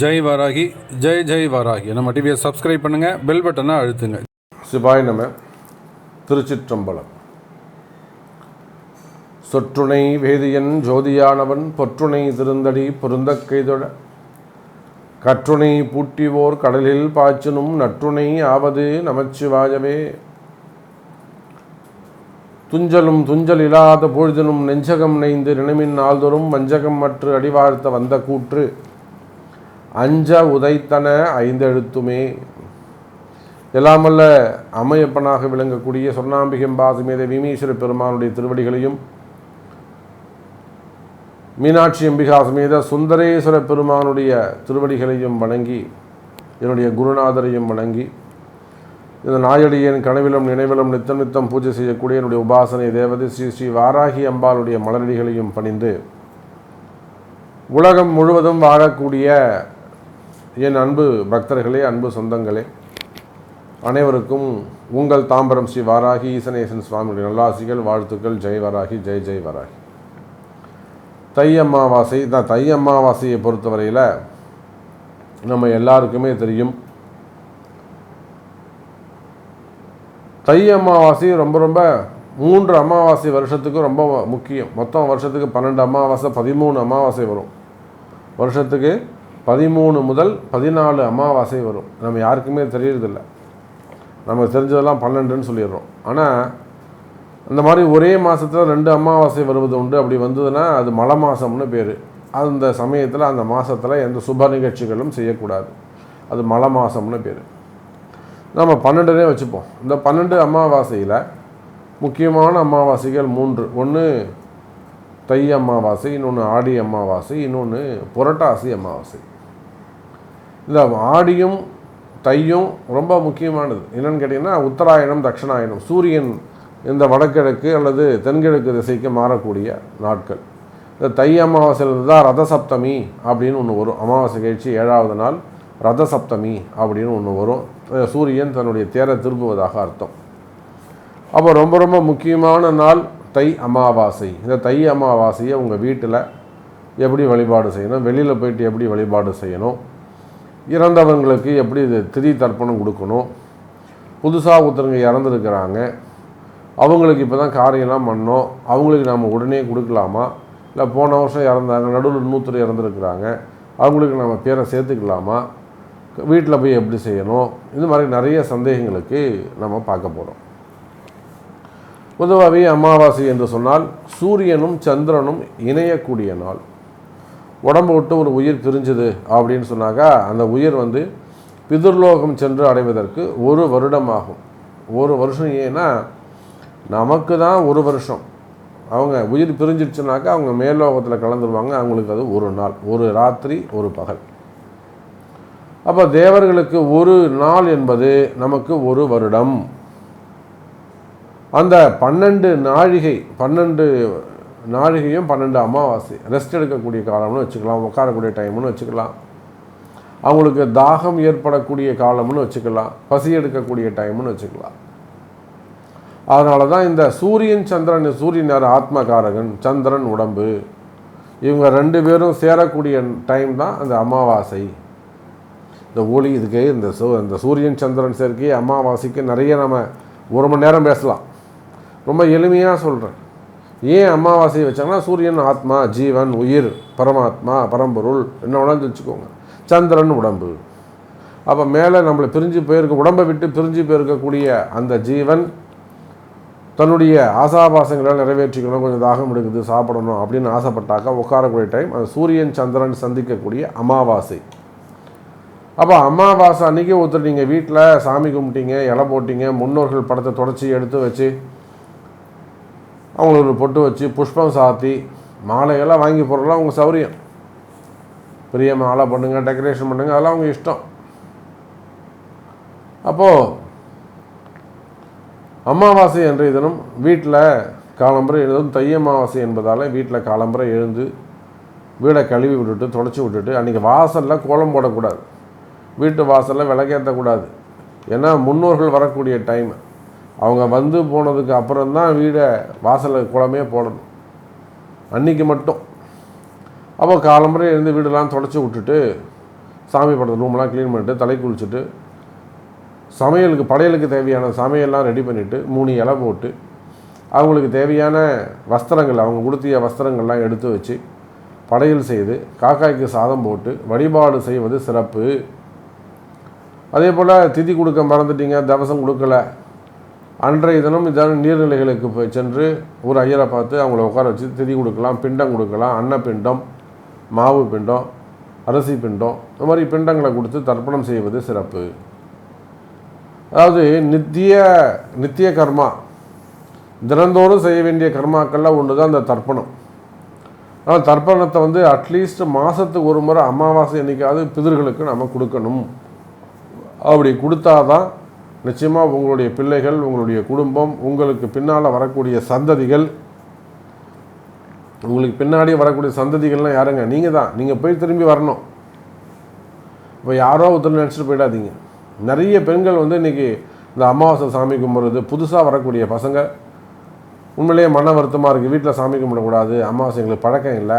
ஜெய் வராகி ஜெய் ஜெய் வாராகி. நம்ம டிவியை சப்ஸ்கிரைப் பண்ணுங்கள் பெல் பட்டனை அழுத்துங்க. சிவாய் நம திருச்சிற்றம்பலம். சொற்றுணை வேதியன் ஜோதியானவன் பொற்றுணை திருந்தடி பொருந்த கைதொட கற்றுணை பூட்டிவோர் கடலில் பாய்ச்சினும் நற்றுணை ஆவது நமச்சிவாயவே. துஞ்சலும் துஞ்சல் இல்லாத பொழுதினும் நெஞ்சகம் நெய்ந்து நினைமின் நாள்தோறும் வஞ்சகம் மற்ற அடிவாழ்த்த வந்த கூற்று. அஞ்ச உதைத்தன ஐந்தெழுத்துமே. எல்லாமல்ல அம்மையப்பனாக விளங்கக்கூடிய சொர்ணாம்பிகம் சமேத விமீஸ்வர பெருமானுடைய திருவடிகளையும் மீனாட்சி அம்பிகா சமேத சுந்தரேஸ்வர பெருமானுடைய திருவடிகளையும் வணங்கி என்னுடைய குருநாதரையும் வணங்கி இந்த நாயடியின் கனவிலும் நினைவிலும் நித்தம் நித்தம் பூஜை செய்யக்கூடிய என்னுடைய உபாசனை தேவதை ஸ்ரீ ஸ்ரீ வாராகி அம்பாளுடைய மலரடிகளையும் பணிந்து உலகம் முழுவதும் வாழக்கூடிய என் அன்பு பக்தர்களே அன்பு சொந்தங்களே அனைவருக்கும் உங்கள் தாம்பரம் ஸ்ரீ வாராகி ஈசனேசன் சுவாமியுடைய நல்லாசிகள் வாழ்த்துக்கள் ஜெய் வராகி ஜெய் ஜெய் வராகி. தை அமாவாசை தான் தை அமாவாசையை பொறுத்தவரையில் நம்ம எல்லாருக்குமே தெரியும் தை அமாவாசை ரொம்ப ரொம்ப மூன்று அமாவாசை வருஷத்துக்கு ரொம்ப முக்கியம். மொத்தம் வருஷத்துக்கு பன்னெண்டு அமாவாசை பதிமூணு அமாவாசை வரும். வருஷத்துக்கு பதிமூணு முதல் பதினாலு அமாவாசை வரும். நம்ம யாருக்குமே தெரியறதில்ல. நமக்கு தெரிஞ்சதெல்லாம் பன்னெண்டுன்னு சொல்லிடுறோம். ஆனால் அந்த மாதிரி ஒரே மாதத்தில் ரெண்டு அமாவாசை வருவது உண்டு. அப்படி வந்ததுன்னா அது மலை மாதம்னு பேர். அந்த சமயத்தில் அந்த மாதத்தில் எந்த சுப நிகழ்ச்சிகளும் செய்யக்கூடாது. அது மலை மாதம்னு பேர். நம்ம பன்னெண்டுனே வச்சுப்போம். இந்த பன்னெண்டு அமாவாசையில் முக்கியமான அமாவாசைகள் மூன்று. ஒன்று தை அமாவாசை இன்னொன்று ஆடி அமாவாசை இன்னொன்று புரட்டாசி அமாவாசை. இந்த ஆடியும் தையும் ரொம்ப முக்கியமானது. என்னென்னு கேட்டிங்கன்னா உத்தராயணம் தட்சிணாயணம் சூரியன் இந்த வடகிழக்கு அல்லது தென்கிழக்கு திசைக்கு மாறக்கூடிய நாட்கள். இந்த தை அமாவாசையிலிருந்து தான் ரத சப்தமி அப்படின்னு ஒன்று வரும். அமாவாசை கழிச்சு ஏழாவது நாள் ரத சப்தமி அப்படின்னு ஒன்று வரும். சூரியன் தன்னுடைய தேரை திரும்புவதாக அர்த்தம். அப்போ ரொம்ப ரொம்ப முக்கியமான நாள் தை அமாவாசை. இந்த தை அமாவாசையை உங்கள் வீட்டில் எப்படி வழிபாடு செய்யணும்? வெளியில் போயிட்டு எப்படி வழிபாடு செய்யணும்? இறந்தவங்களுக்கு எப்படி இது திதி தர்ப்பணம் கொடுக்கணும்? புதுசாக ஒருத்தருங்க இறந்துருக்கிறாங்க. அவங்களுக்கு இப்போ தான் காரியம்லாம் பண்ணோம். அவங்களுக்கு நாம் உடனே கொடுக்கலாமா? இல்லை போன வருஷம் இறந்தாங்க நடுவில் நூற்றுல இறந்துருக்குறாங்க. அவங்களுக்கு நம்ம பேரை சேர்த்துக்கலாமா? வீட்டில் போய் எப்படி செய்யணும்? இது மாதிரி நிறைய சந்தேகங்களுக்கு நம்ம பார்க்க போகிறோம் பொதுவாகவே அமாவாசை என்று சொன்னால் சூரியனும் சந்திரனும் இணையக்கூடிய நாள். உடம்பு விட்டு ஒரு உயிர் பிரிஞ்சுது அப்படின்னு சொன்னாக்கா அந்த உயிர் வந்து பிதுர்லோகம் சென்று அடைவதற்கு ஒரு வருடம் ஆகும் ஒரு வருஷம் ஏன்னா நமக்கு தான் ஒரு வருஷம். அவங்க உயிர் பிரிஞ்சிடுச்சுனாக்கா அவங்க மேல்லோகத்தில் கலந்துருவாங்க. அவங்களுக்கு அது ஒரு நாள் ஒரு ராத்திரி ஒரு பகல். அப்போ தேவர்களுக்கு ஒரு நாள் என்பது நமக்கு ஒரு வருடம். அந்த பன்னெண்டு நாழிகை பன்னெண்டு நாழிகையும் பன்னெண்டு அமாவாசை. ரெஸ்ட் எடுக்கக்கூடிய காலம்னு வச்சுக்கலாம் உட்காரக்கூடிய டைம்னு வச்சுக்கலாம். அவங்களுக்கு தாகம் ஏற்படக்கூடிய காலம்னு வச்சுக்கலாம் பசி எடுக்கக்கூடிய டைம்னு வச்சுக்கலாம். அதனால தான் இந்த சூரியன் சந்திரன் சூரியன் யார்? ஆத்மகாரகன் சந்திரன் உடம்பு. இவங்க ரெண்டு பேரும் சேரக்கூடிய டைம் தான் அந்த அமாவாசை. இந்த ஒளி இதுக்கு இந்த சூ இந்த சூரியன் சந்திரன் சேர்க்கை அமாவாசைக்கு நிறைய நம்ம ஒரு மணி நேரம் பேசலாம். ரொம்ப எளிமையாக சொல்கிறேன் ஏன் அமாவாசை வச்சாங்கன்னா சூரியன் ஆத்மா ஜீவன் உயிர் பரமாத்மா பரம்பொருள் என்ன வேணாலும் வச்சுக்கோங்க சந்திரன் உடம்பு. அப்போ மேலே நம்மளை பிரிஞ்சு போயிருக்க உடம்பை விட்டு பிரிஞ்சு போயிருக்கக்கூடிய அந்த ஜீவன் தன்னுடைய ஆசாபாசங்களை நிறைவேற்றிக்கணும் கொஞ்சம் தாகம் எடுக்குது சாப்பிடணும் அப்படின்னு ஆசைப்பட்டாக்கா உட்காரக்கூடிய டைம் அந்த சூரியன் சந்திரன் சந்திக்கக்கூடிய அமாவாசை. அப்போ அமாவாசை அன்றைக்கி ஒருத்தர் நீங்கள் வீட்டில் சாமி கும்பிட்டீங்க இலை போட்டிங்க முன்னோர்கள் படத்தை தொடச்சி எடுத்து வச்சு அவங்களுக்கு ஒரு பொட்டு வச்சு புஷ்பம் சாத்தி மாலையெல்லாம் வாங்கி போடுறலாம் அவங்க சௌரியம். பெரிய மாலை பண்ணுங்க டெக்கரேஷன் பண்ணுங்கள் அதெல்லாம் அவங்க இஷ்டம். அப்போது அமாவாசை அன்றைய தினம் வீட்டில் காலம்பரை எழுதும் தை அமாவாசை என்பதால் வீட்டில் காலம்பரை எழுந்து வீடை கழுவி விட்டுட்டு தொடச்சி விட்டுட்டு அன்றைக்கி வாசலில் கோலம் போடக்கூடாது. வீட்டு வாசலில் விளக்கேற்றக்கூடாது ஏன்னா முன்னோர்கள் வரக்கூடிய டைம் அவங்க வந்து போனதுக்கு அப்புறம் தான் வீடை வாசலில் குளமே போடணும். அன்றைக்கி மட்டும். அப்போ காலம்பரை இருந்து வீடெல்லாம் தொடச்சி விட்டுட்டு சாமி படத்தை ரூம்லாம் க்ளீன் பண்ணிட்டு தலை குளிச்சுட்டு சமையலுக்கு படையலுக்கு தேவையான சமையல்லாம் ரெடி பண்ணிவிட்டு மூணு இலை போட்டு அவங்களுக்கு தேவையான வஸ்திரங்கள் அவங்க உடுத்திய வஸ்திரங்கள்லாம் எடுத்து வச்சு படையல் செய்து காக்காய்க்கு சாதம் போட்டு வழிபாடு செய்வது சிறப்பு. அதே போல் திதி கொடுக்க மறந்துட்டீங்க தவசம் கொடுக்கல. அன்றைய தினம் இதான நீர்நிலைகளுக்கு போய் சென்று ஒரு ஐயரை பார்த்து அவங்கள உட்கார வச்சு திதி கொடுக்கலாம் பிண்டம் கொடுக்கலாம் அன்னப்பிண்டம் மாவு பிண்டம் அரிசி பிண்டம் இந்த மாதிரி பிண்டங்களை கொடுத்து தர்ப்பணம் செய்வது சிறப்பு. அதாவது நித்திய நித்திய கர்மா தினந்தோறும் செய்ய வேண்டிய கர்மாக்கள்லாம் ஒன்று தான் அந்த தர்ப்பணம். ஆனால் தர்ப்பணத்தை வந்து அட்லீஸ்ட் மாதத்துக்கு ஒரு முறை அமாவாசை என்றைக்காவது பிதர்களுக்கு நம்ம கொடுக்கணும். அப்படி கொடுத்தாதான் நிச்சயமாக உங்களுடைய பிள்ளைகள் உங்களுடைய குடும்பம் உங்களுக்கு பின்னால் வரக்கூடிய சந்ததிகள் உங்களுக்கு பின்னாடி வரக்கூடிய சந்ததிகள்லாம் யாருங்க? நீங்கள் தான் நீங்கள் போய் திரும்பி வரணும். இப்போ யாரோ ஒருத்தர் நினச்சிட்டு போயிடாதீங்க. நிறைய பெண்கள் வந்து இன்றைக்கி இந்த அமாவாசை சாமி கும்பிட்றது புதுசாக வரக்கூடிய பசங்க. உண்மையிலேயே மன வருத்தமாக இருக்குது வீட்டில் சாமி கும்பிடக்கூடாது. அமாவாசை எங்களுக்கு பழக்கம் இல்லை.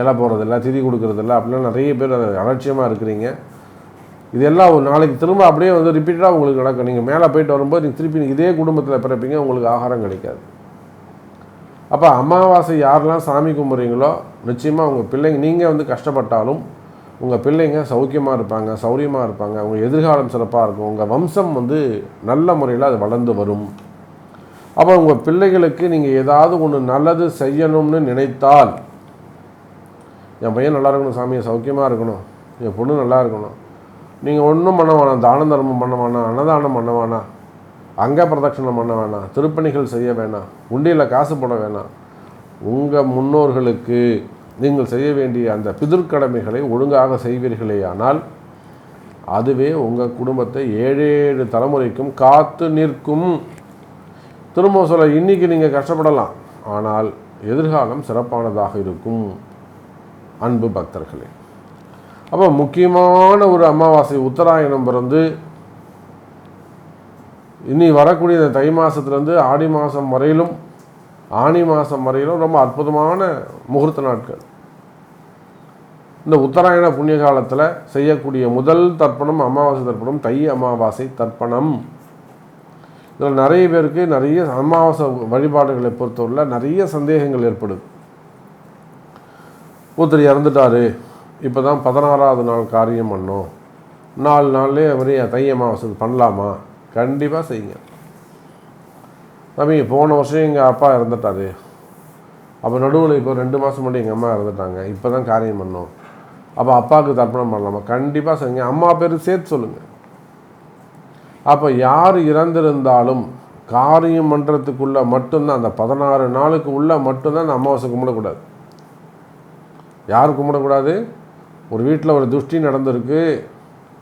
இலை போகிறதில்ல திதி கொடுக்குறதில்ல. அப்படிலாம் நிறைய பேர் அலட்சியமாக இருக்கிறீங்க. இதெல்லாம் ஒரு நாளைக்கு திரும்ப அப்படியே வந்து ரிப்பீட்டடாக உங்களுக்கு நடக்கும். நீங்கள் மேலே போயிட்டு வரும்போது நீங்கள் திருப்பி இதே குடும்பத்தில் பிறப்பீங்க உங்களுக்கு ஆகாரம் கிடைக்காது. அப்போ அமாவாசை யாரெல்லாம் சாமி கும்பிட்றீங்களோ நிச்சயமாக உங்கள் பிள்ளைங்க நீங்கள் வந்து கஷ்டப்பட்டாலும் உங்கள் பிள்ளைங்க சௌக்கியமாக இருப்பாங்க சௌரியமாக இருப்பாங்க உங்கள் எதிர்காலம் சிறப்பாக இருக்கும். உங்கள் வம்சம் வந்து நல்ல முறையில் அது வளர்ந்து வரும். அப்போ உங்கள் பிள்ளைகளுக்கு நீங்கள் ஏதாவது ஒன்று நல்லது செய்யணும்னு நினைத்தால் என் பையன் நல்லா இருக்கணும் சாமியை சௌக்கியமாக இருக்கணும் என் பொண்ணு நல்லா இருக்கணும் நீங்கள் ஒன்றும் பண்ண வேணாம். தான தர்மம் பண்ண வேணாம். அன்னதானம் பண்ண வேணாம். அங்க பிரதட்சணம் பண்ண வேணாம். திருப்பணிகள் செய்ய வேணாம். உண்டியில் காசு போட வேணாம். உங்கள் முன்னோர்களுக்கு நீங்கள் செய்ய வேண்டிய அந்த பிதிர்க்கடமைகளை ஒழுங்காக செய்வீர்களேயானால் அதுவே உங்கள் குடும்பத்தை ஏழேழு தலைமுறைக்கும் காத்து நிற்கும். திரும்ப சொல்ல இன்னைக்கு நீங்கள் கஷ்டப்படலாம். ஆனால் எதிர்காலம் சிறப்பானதாக இருக்கும். அன்பு பக்தர்களே. அப்போ முக்கியமான ஒரு அமாவாசை உத்தராயணம் பிறந்து இனி வரக்கூடிய இந்த தை மாதத்துலேருந்து ஆடி மாதம் வரையிலும் ஆனி மாதம் வரையிலும் ரொம்ப அற்புதமான முகூர்த்த நாட்கள். இந்த உத்தராயண புண்ணிய காலத்தில் செய்யக்கூடிய முதல் தர்ப்பணம் அமாவாசை தர்ப்பணம் தை அமாவாசை தர்ப்பணம். இதில் நிறைய பேருக்கு நிறைய அமாவாசை வழிபாடுகளை பொறுத்தவரையில் நிறைய சந்தேகங்கள் ஏற்படுது. ஒருத்தர் இறந்துட்டாரு. இப்போ தான் பதினாறாவது நாள் காரியம் பண்ணோம். நாலு நாள்லேயே மாதிரி தை அமாவாசை பண்ணலாமா? கண்டிப்பாக செய்யுங்க. தம்பி போன வருஷம் எங்கள் அப்பா இறந்துட்டாரு. அப்போ நடுவில் இப்போ ரெண்டு மாதம் முன்னாடி எங்கள் அம்மா இறந்துட்டாங்க. இப்போ தான் காரியம் பண்ணோம். அப்போ அப்பாவுக்கு தர்ப்பணம் பண்ணலாமா? கண்டிப்பாக செய்யுங்க. அம்மா பேர் சேர்த்து சொல்லுங்கள் அப்போ யார் இறந்திருந்தாலும் காரியம் பண்ணுறதுக்குள்ளே மட்டும்தான் அந்த பதினாறு நாளுக்கு உள்ளே மட்டும்தான் அந்த அமாவாசை கும்பிடக்கூடாது. யார் கும்பிடக்கூடாது? ஒரு வீட்டில் ஒரு துஷ்டி நடந்திருக்கு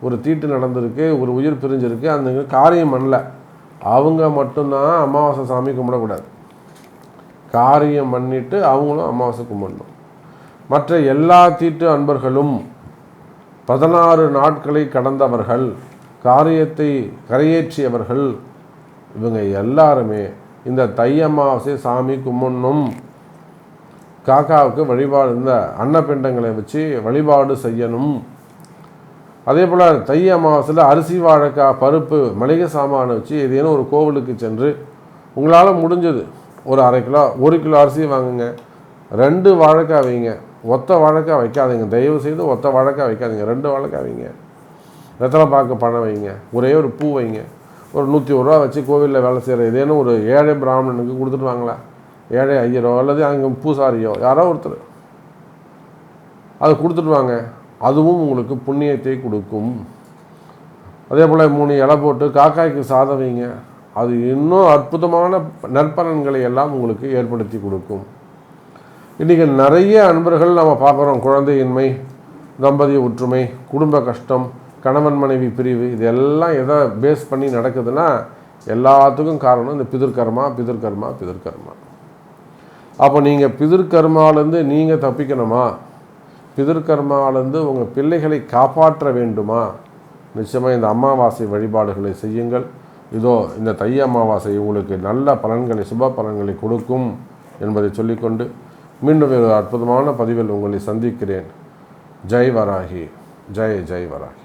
ஒரு தீட்டு நடந்திருக்கு ஒரு உயிர் பிரிஞ்சிருக்கு அந்த காரியம் பண்ணல. அவங்க மட்டும்தான் அமாவாசை சாமி கும்பிடக்கூடாது. காரியம் பண்ணிட்டு அவங்களும் அமாவாசை கும்பிடணும். மற்ற எல்லா தீட்டு அன்பர்களும் பதினாறு நாட்களை கடந்தவர்கள் காரியத்தை கரையேற்றியவர்கள் இவங்க எல்லாருமே இந்த தை அமாவாசை சாமி கும்பிடணும். காக்காவுக்கு வழிபாடு இந்த அன்னப்பிண்டங்களை வச்சு வழிபாடு செய்யணும். அதே போல் தை அமாவாசையில் அரிசி வாழைக்காய் பருப்பு மளிகை சாமானை வச்சு ஏதேனும் ஒரு கோவிலுக்கு சென்று உங்களால் முடிஞ்சது ஒரு அரை கிலோ ஒரு கிலோ அரிசி வாங்குங்க. ரெண்டு வாழைக்காய் வைங்க. ஒத்த வாழைக்காய் வைக்காதீங்க. தயவு செய்து ஒத்த வாழைக்காய் வைக்காதீங்க. ரெண்டு வாழைக்காய் வைங்க. வெத்தலை பாக்கு பணம் வைங்க. ஒரே ஒரு பூ வைங்க. ஒரு நூற்றி ஒரு ரூபா வச்சு கோவிலில் வேலை செய்கிற ஏதேனும் ஒரு ஏழை பிராமணனுக்கு கொடுத்துட்டு வாங்களேன். ஏழை ஐயரோ அல்லது அங்கே பூசாரியோ யாரோ ஒருத்தர். அதை கொடுத்துடுவாங்க அதுவும் உங்களுக்கு புண்ணியத்தை கொடுக்கும். அதே போல் மூணு இலை போட்டு காக்காய்க்கு சாதம் வைங்க. அது இன்னும் அற்புதமான நற்பலன்களை எல்லாம் உங்களுக்கு ஏற்படுத்தி கொடுக்கும். இன்றைக்கி நிறைய அன்பர்கள் நம்ம பார்க்குறோம். குழந்தையின்மை தம்பதிய ஒற்றுமை குடும்ப கஷ்டம் கணவன் மனைவி பிரிவு இதெல்லாம் எதை பேஸ் பண்ணி நடக்குதுன்னா எல்லாத்துக்கும் காரணம் இந்த பிதிர்கர்மா பிதிர்கர்மா பிதிர்கர்மா அப்போ நீங்கள் பிதிர்கர்மாலேருந்து நீங்கள் தப்பிக்கணுமா? பிதிர்கர்மாவிலேருந்து உங்கள் பிள்ளைகளை காப்பாற்ற வேண்டுமா? நிச்சயமாக இந்த அமாவாசை வழிபாடுகளை செய்யுங்கள். இதோ இந்த தை அமாவாசை உங்களுக்கு நல்ல பலன்களை சுப பலன்களை கொடுக்கும் என்பதை சொல்லிக்கொண்டு மீண்டும் ஒரு அற்புதமான பதிவில் உங்களை சந்திக்கிறேன். ஜெய் வராகி. ஜெய் ஜெய் வராகி.